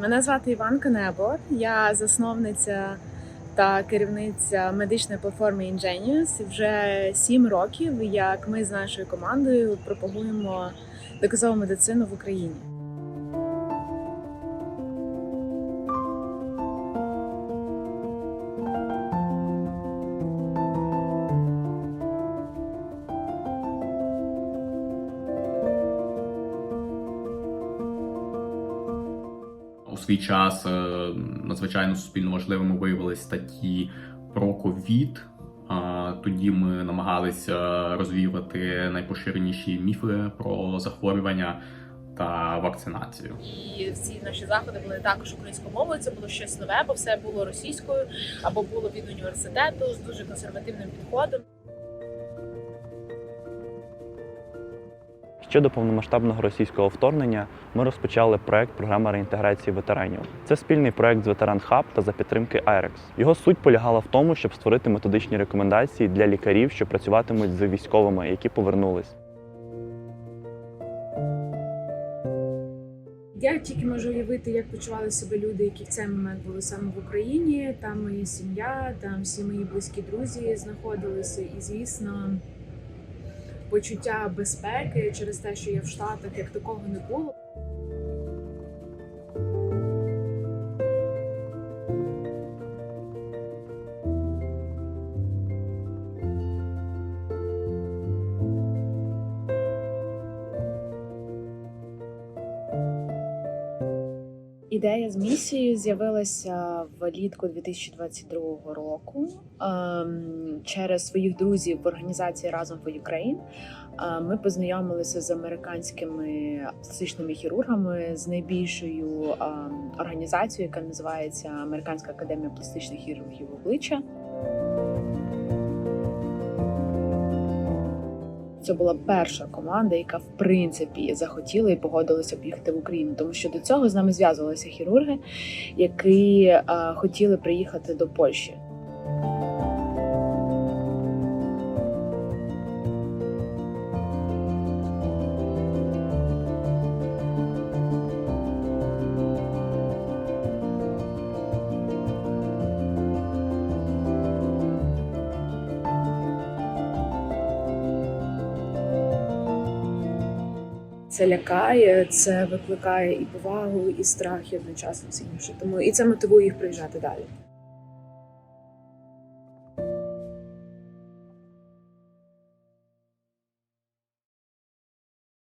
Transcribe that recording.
Мене звати Іванка Небор. Я засновниця та керівниця медичної платформи Ingenius. Вже сім років, як ми з нашою командою пропагуємо доказову медицину в Україні. У свій час е, надзвичайно суспільно важливими виявилися статті про ковід. Тоді ми намагалися розвіювати найпоширеніші міфи про захворювання та вакцинацію. І всі наші заходи були також українською мовою. Це було щось нове, бо все було російською або було від університету з дуже консервативним підходом. Ще до повномасштабного російського вторгнення ми розпочали проект програми реінтеграції ветеранів. Це спільний проект з Ветеран Хаб та за підтримки IREX. Його суть полягала в тому, щоб створити методичні рекомендації для лікарів, що працюватимуть з військовими, які повернулись. Я тільки можу уявити, як почували себе люди, які в цей момент були саме в Україні. Там моя сім'я, там всі мої близькі друзі знаходилися, і звісно, почуття безпеки через те, що я в Штатах, як такого не було. Ідея з місією з'явилася влітку 2022 року ем, через своїх друзів в організації Разом for Ukraine. Е, Ми познайомилися з американськими пластичними хірургами з найбільшою ем, організацією, яка називається Американська академія пластичних хірургів обличчя. Це була перша команда, яка в принципі захотіла і погодилася поїхати в Україну, тому що до цього з нами зв'язувалися хірурги, які е, хотіли приїхати до Польщі. Це лякає, це викликає і повагу, і страх, і одночасно все інше. Тому і це мотивує їх приїжджати далі.